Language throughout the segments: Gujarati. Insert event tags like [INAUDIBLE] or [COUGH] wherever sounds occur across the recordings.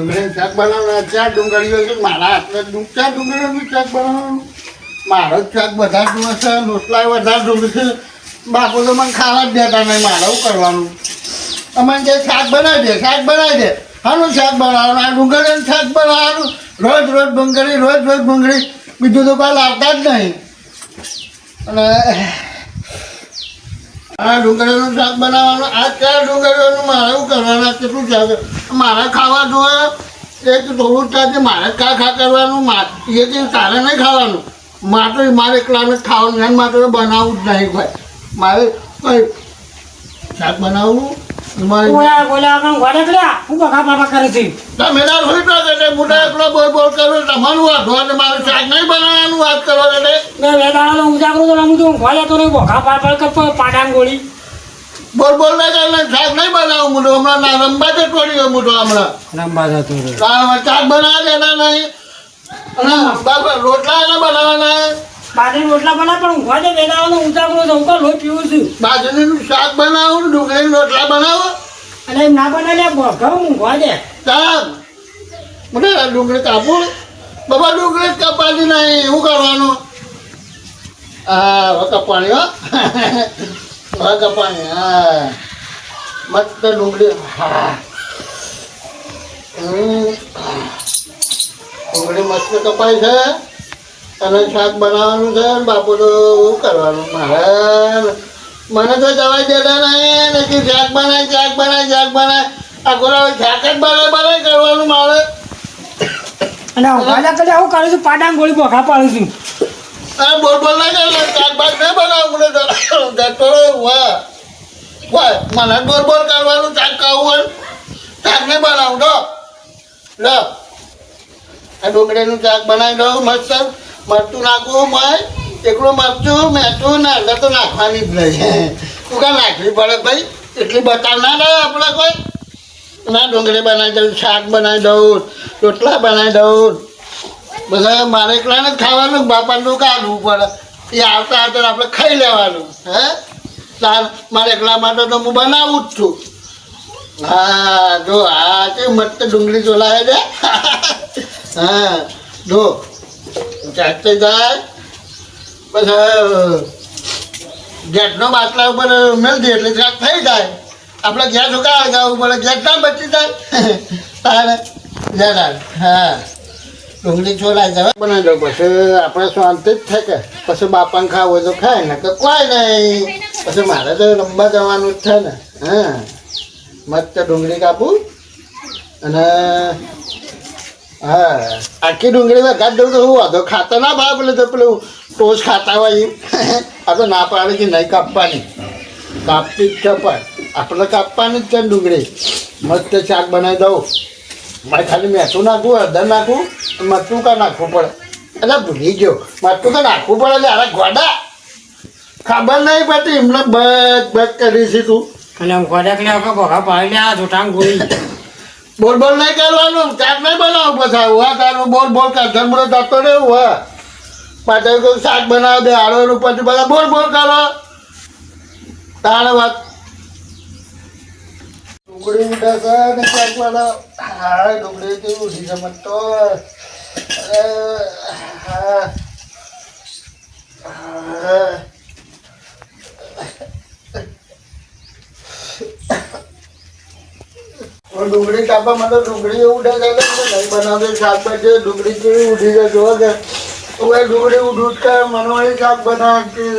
ડુંગળી શાક બનાવવાનું ચાર ડુંગળીઓ છે. મારા હાથમાં ચાર ડુંગળીઓનું શાક બનાવવાનું? મારો શાક બધા જ છે રોટલા વધારે જોવે છે બાપુ તો મને ખાવા જ દેતા નહીં. મારે કરવાનું? અમારે જે શાક બનાવી દે બનાવી દે. હાનું શાક બનાવવાનું? આ ડુંગળીનું શાક બનાવવાનું? રોજ રોજ ડુંગળી, રોજ રોજ ડુંગળી. બીજું તો કાલ લાવતા જ નહીં. અને આ ડુંગળીનું શાક બનાવવાનું. આ ચાર ડુંગળીઓનું મારે શું કરવાનું કેટલું શાક મારે ખાવા જોઈએ. એક થોડું થાય મારે ખા ખા કરવાનું? એ કે તારે નહીં ખાવાનું. મારે મારે એકલાને ખાવાનું માટે બનાવવું જ નહીં ભાઈ મારે કઈ શાક બનાવવું? બોલ્યા બોલ્યા આપણે ઘરે હું બખા બાપા કરે છે. તમે ના રોઈ તો એટલે મોટા એકલો બોલ બોલ કરો તમારું હોય એટલે મારે શાક નહીં બનાવવાનું વાત કરો એટલે મેં વેદાળાનો ઉજાગરો તો રમું છું. તો નહીં બખા કરતો પાડાંગ ગોળી બોલ બોલ નહીં કરે શાક નહીં બનાવું મોટો હમણાં ના રંબા ગયો મોટો હમણાં. રંબા જતો આ શાક બનાવે દેના નહીં. રોટલા એના બનાવવાના બાજરી રોટલા બના પણ વેદાળાનો ઉજાગરો છે હું તો પીવું છું? બાજરીનું શાક બનાવો ડુંગળી રોટલા બનાવો. અને ના બનાવે ઘરે શાક મોટા ડુંગળી કાપું બાબા ડુંગળી કપાતી નહીં. શું કરવાનું? હા કપાણી હો. કપાણી હા. મસ્ત ડુંગળી. હા. ડુંગળી મસ્ત કપાય છે. અને શાક બનાવવાનું છે ને બાપુ તો શું કરવાનું. મારે મને તો જવા દેતા નહીં. ને કે શાક બનાય શાક બનાય શાક બનાય. આખો શાક જ બનાય બનાય કરવાનું મારે. અને ઘરે કરે આવું કરું છું પાડાંગ ગોળી બોખા પાડું છું. અરે બોલ બોલ ના કરે શાકભાગ નહીં બનાવું મને રહ્યો વાહ વાહ મને બોલ બોલ કરવાનું શાક ખાવું હોય. શાક નહીં બનાવું તો. લો. આ ડુંગળીનું શાક બનાવી દઉં મસ્ત. મરચું નાખવું મય એકલું મરચું મેઠું ને હળદર તો નાખવાની જ નહીં. તું કાં નાખવી પડે ભાઈ? એટલી બતાવ ના રહે આપણે કોઈ. ના ડુંગળી બનાવી દઉં, શાક બનાવી દઉં, રોટલા બનાવી દઉં. બધા મારે એકલાને જ ખાવાનું, બાપાનું કાઢવું પડે. એ આવતા આવતા આપણે ખાઈ લેવાનું, હે? તાર, મારે એકલા માટે તો હું બનાવું જ છું. હા, જો, આ કે મસ્ત ડુંગળી ચોલાવે છે. [LAUGHS] હા, જો ચાટતે જાય, પછી ગેસનો બાટલા ઉપર મેળ દે એટલે ચાક થઈ જાય. આપણે ગેસ ઉકાળ જવું પડે ગેસ ના બચી જાય. તારે જરા હા. ડુંગળી છોડાઈ જાય બનાવી દઉં પછી આપણે શાંતિ જ થાય કે. પછી બાપાને ખાવું હોય તો ખાય ને કે કોઈ નહીં. પછી મારે તો રમવા જવાનું જ છે ને. હા. મસ્ત ડુંગળી કાપું અને હા. આખી ડુંગળી વઘાર દઉં તો હું વાંધો. ખાતા ના ભાવ પેલું તો પેલું ટોસ ખાતા હોય. [LAUGHS] આ તો ના પાડે કે નહીં કાપવાની. કાપતી જ છે પણ. આપણે કાપવાની જ છે ડુંગળી. મસ્ત શાક બનાવી દઉં. મારે ખાલી મેથું નાખવું, હળદર નાખું મરચું કા નાખવું પડે. એટલે ભૂલી ગયો. મરચું કા નાખવું પડે એટલે અરે ગોડા. ખબર નહીં પડતી. એમને બચ બચ કરી છે તું. અને હું ઘરે કરે ભોગા બખા પાડી આ જોટાંગ ગોળી. બોલ બોલ નહીં કરવાનું શાક નહીં બનાવું પછી. હા તારું બોલ બોલ કર ધર્મડો થતો રહેવું, હા. પાછળ કોઈ શાક બનાવ દે આડવાનું પછી બધા બોલ બોલ કરો. તારે વાત. ડુંગળી ઉડે છે ને શાક બનાવ હા, ડુંગળી કેવું ઉઠી છે મત હા. હા. ડુંગળી કાપવા માટે ડુંગળી ઉડે નહીં બનાવે શાકભાજી, ડુંગળી કેવી ઉઠી જાય જોવા કે. હવે ડુંગળી ઉઠું કે મનવાળી શાક બનાવતી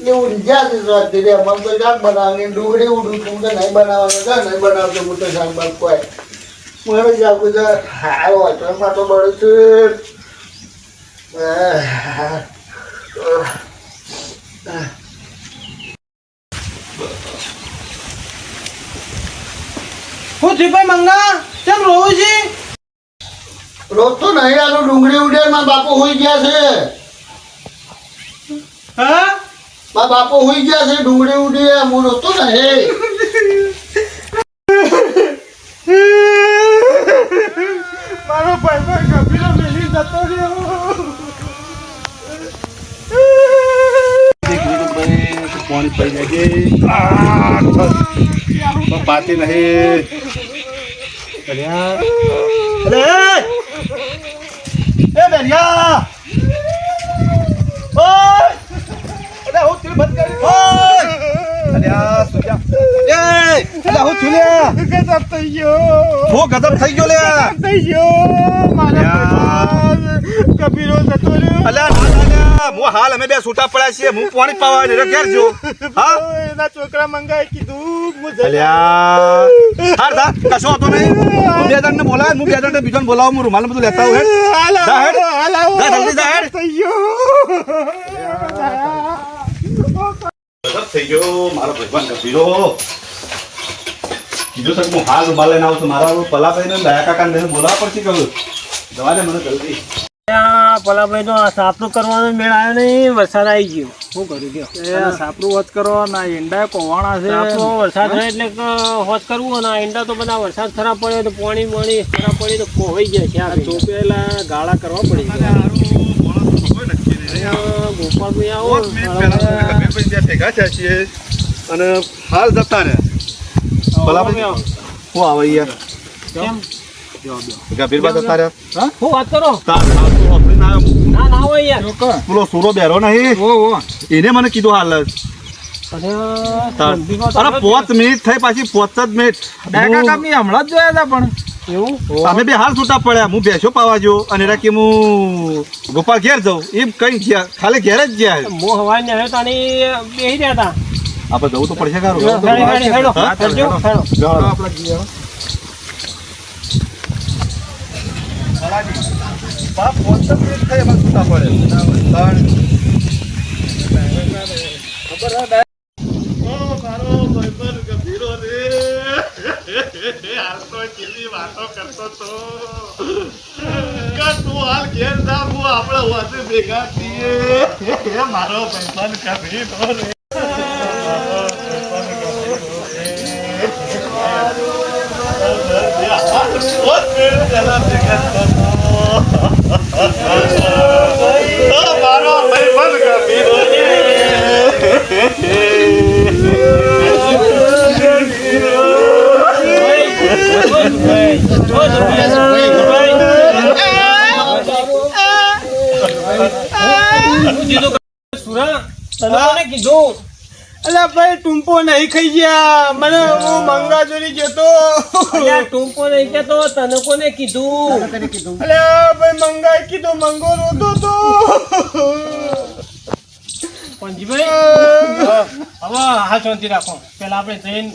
એ ઉડી ગયા છે સ્વાદથી રે મને તો શાક બનાવવાની ડુંગળી ઉડું છું કે નહીં બનાવવાનું છે નહીં બનાવતો હું તો શાક બાક કોઈ. હું જાગું છે હા વાંચવા તો બળું છું. હું. થયું મંગા કેમ રોવું છે? રોજ તો નહીં આલું ડુંગળી ઉડે માં બાપુ હોઈ ગયા છે. હા? મા બાપુ હોઈ ગયા છે ડુંગળી ઉડી હું રોતો નહીં. મારો ભાઈ ગભીરો મેલી જતો રહ્યો. પાણી પડી જાય પાતી નહીં હું તીર બંધ કરી અરે સુજા હું ગજબ થઈ ગયો. હું ગજબ થઈ ગયો લે. થઈ ગયો. મારા કબીરો જતો રહ્યો. અલ્યા ના હું હાલ અમે બે છૂટા પડ્યા છીએ. હું પાણી પાવા ને ઘેર જો. હા? એના છોકરા મંગાઈ કીધું હું જઈ અલ્યા. હાર થા કશો હતો નહીં. હું બે જણને બોલાય હું બે જણને બીજોને બોલાવું. હું રૂમાલ બધું લેતા હું હેડ. હાલો જા હેડ. જલ્દી જા હેડ. થઈ ગયો. ગજબ થઈ ગયો. મારો ભાઈબંધ ગભીરો. કીધું છે હું હાલ રૂમાલ લઈને આવું છું મારા પલા ને દયા કાકાને બોલાવવા પડશે કહું જવા દે મને જલ્દી. પલાભાઈ નો સાપરું કરવાનો મેળ આવ્યો નહીં. વરસાદ આવી ગયો. શું કરું કયો સાપરું હોત કરો ના ઈંડા કોવાણા સાપરો વરસાદ થાય એટલે હોત કરવું અને ઈંડા તો બધા વરસાદ ખરાબ પડ્યો તો પાણી પાણી ખરાબ પડ્યું તો કોવાઈ ગયા છે ચોપેલા ગાળા કરવા પડી અને હાલ જતા રે ભલા હું આવે યાર કેમ જતા હું વાત કરો તાર. ઓફરીને ના ના હોય યાર પેલો સુરો બેરો નહીં ઓ ઓ એને મને કીધું હાલ જ. અને અરે તો મિનિટ થઈ પાછી પોત જ મિનિટ કામી હમણાં જ જોયા હતા પણ. એવું? અમે બે હાલ છૂટા પડ્યા. હું બેસો પાવા જો અને એના કે હું ગોપાલ ઘેર જાઉં. એમ કઈ ગયા? ખાલી ઘેર જ ગયા હું હવાઈ ને હતા ને બેસી રહ્યા હતા. આપણે જવું તો પડશે ખરું હેડી, હેડી, હેડો. હા, હેડજો, હેડો. બાપ, પાંચ જ મિનિટ થઈ એમાં છૂટા પડે સુરા, તને કોને કીધું અલ્યા ભાઈ ટૂંપો નહીં ખાઈ ગયા. મને હું મંગાજોરી જતો અલ્યા ટૂંપો નહીં કેતો તને કોને કીધું? અલ્યા ભાઈ મંગાઈ કીધું મંગો રોતો તો. પંજીભાઈ હવે હા શાંતિ રાખો. પેલા આપણે જઈને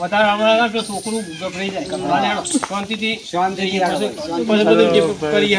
વધારે હમણાં તો છોકરું ગભરાઈ જાય. હેડો. શાંતિથી શાંતિથી પછી પછી બધું જે કરીએ.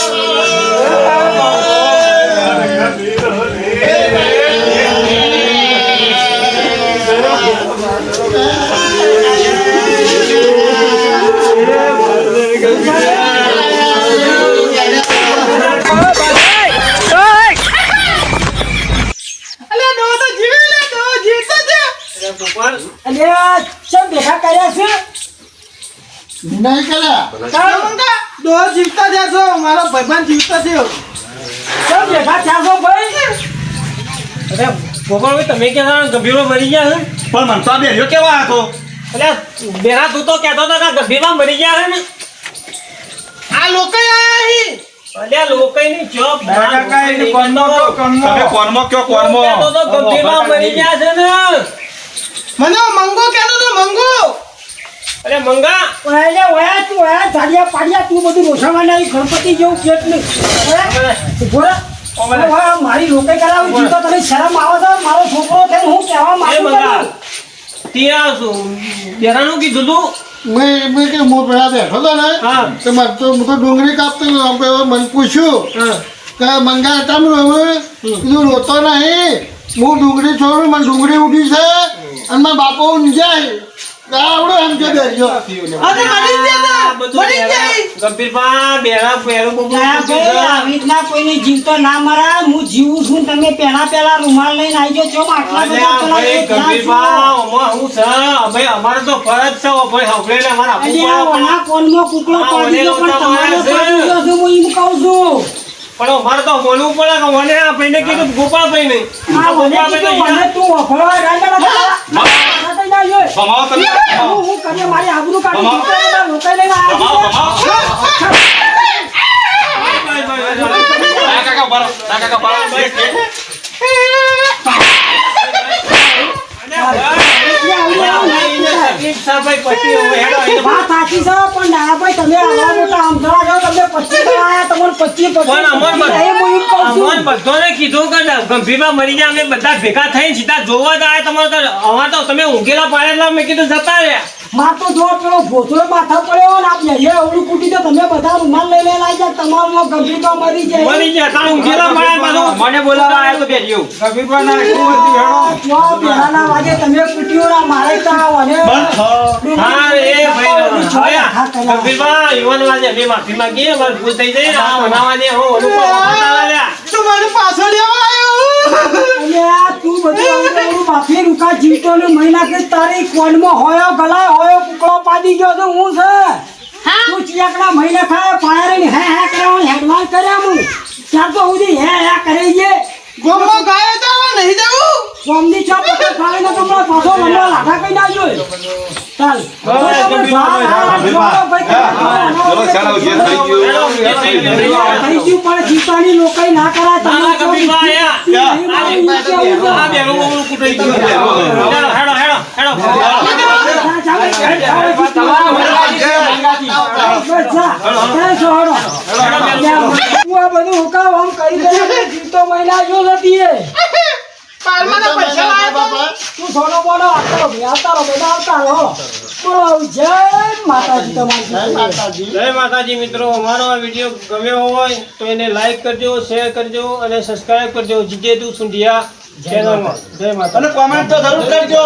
વિનય કરે. તારો મંગા. દો જીવતા જશો. મારો ભાઈબંધ જીવતા છે. ચમ ભેગા થયા ભાઈ. અરે ગોપાલભાઈ તમે ક્યાં ગભીરો મરી ગયા છે? પણ મન તો આ કેવા હતો એટલે બેરા તું તો કહેતો હતો કે ગંભીરમાં મરી ગયા છે ને. આ લોકો આયા અહીં અલ્યા લોકોની જોબ તમે કોનમાં કયો કહેતો તો ગંભીરમાં મરી ગયા છે ને. મને મંગો કહેતો તો મંગો. અરે મંગા! ઓયા ઓયા તું ઓયા ઝાડિયા પાડિયા તું બધું રોષામાં નહીં ગણપતિ જેવું કેટ નહીં ઓયા મારી લોકે કરાવી જીતો તને શરમ આવે છે મારો છોકરો થઈને હું કહેવા માંગુ છું. ત્યાં બેરાનું કીધું તું? મેં મેં કે હું પેલા બેઠો હતો ને. તો મારે તો હું તો ડુંગળી કાપતો મને પૂછ્યું હા. કે મંગા તમ રોવે કીધું રોતો નહીં. હું ડુંગળી છોડું મને ડુંગળી ઉઠી છે અને મારા બાપો ઊંઘ જાય. આવડો એમ કે બેર્યો ગંભીરમાં બેડા પહેરું બહુ ના ભાઈ, આવી રીતના કોઈને જીવતો ના મરા. હું જીવું છું તમે પેલા પેલા રૂમાલ લઈને આવી જાઓ છો? આટલા બધા હું છે? અમારે તો ફરજ છે ભાઈ અમારે આ પડે. કોનમાં ગયો પણ તમારે. પડી હું એમ કહું છું. પણ મારે તો બોલવું પડે કે મને આ ભાઈને કીધું ગોપાલભાઈ નહીં. આ મને કીધું, મને તું વફળવા રાજા. ભમાવો તમે. હું હું મારી આબરૂ કાઢી લઈને આવ્યો ભમાવો છે. ભમાવો. કાકા બારો કાકા બારો તકલીફ છે ભાઈ પછી હેડો તમે આવા મોટા તમને આયા, તમને પણ અમર બધાને કીધું કે ગંભીરમાં મરી જાય અમે બધા ભેગા થઈને સીધા જોવા જ આયા તમારે તો અમારે તો તમે ઊંઘેલા પાડેલા મેં કીધું જતા રહ્યા. માર તો જો પેલો ભોસડો માથા પડ્યો ને આપ જઈએ ઓલું કૂટી તો તમે બધા રૂમાલ લઈ લઈને આવી જાય તમારો ગંભીર મરી જાય. મરી જાય તારે ઊંઘેલા પાછું. મને બોલાવા આવ્યો તો બેઠ્યો પણ ના શું હતું હેડો. જો બેહાના વાગે તમે કૂટ્યું ના મારે તા અને હા. એ ભાઈ હા ભાઈ યુવાન વાજે. મે માફી માંગી અમારે ભૂલ થઈ જાય. ને આ બનાવવા દે હો ઓલું બતાવા દે અલ્યા, પાછળ બધું બાફી રૂકા જીવતો ને મહિના કે તારી કોનમાં હોયો ગલાય હોયો કુકડો પાડી ગયો તો હું છે? તું ચિયાકડા મહિને ખાય પાયરે ને હે હે કરવાનું હેડવાન કર્યા હું. ત્યાં તો સુધી હે હે કરી જે ગોમમાં ગાયો જવું કોમની પકડ ખાવે ને તો મારા પાછો લંબા લાઠા કઈ ના જોઈ ચાલ હવે ગંભીર ભાઈ, ચલો ચાલો જે થઈ ગયું થઈ ગયું, થઈ ગયું. થઈ ગયું પણ જીતાની લોકાઈ ના કરાય ના, ના, તમે ગંભીર આ બેનું બહુ કૂટાઈ ગયું. હેડો, હેડો, હેડો, હેડો. પાલમાના પૈસા લાવ્યા માતાજી જય માતાજી. મિત્રો અમારો આ વીડિયો ગમ્યો હોય તો એને લાઈક કરજો શેર કરજો અને સબસ્ક્રાઇબ કરજો. જીજે તું સુંઢિયા ચેનલમાં જય માતા અને કોમેન્ટ તો જરૂર કરજો.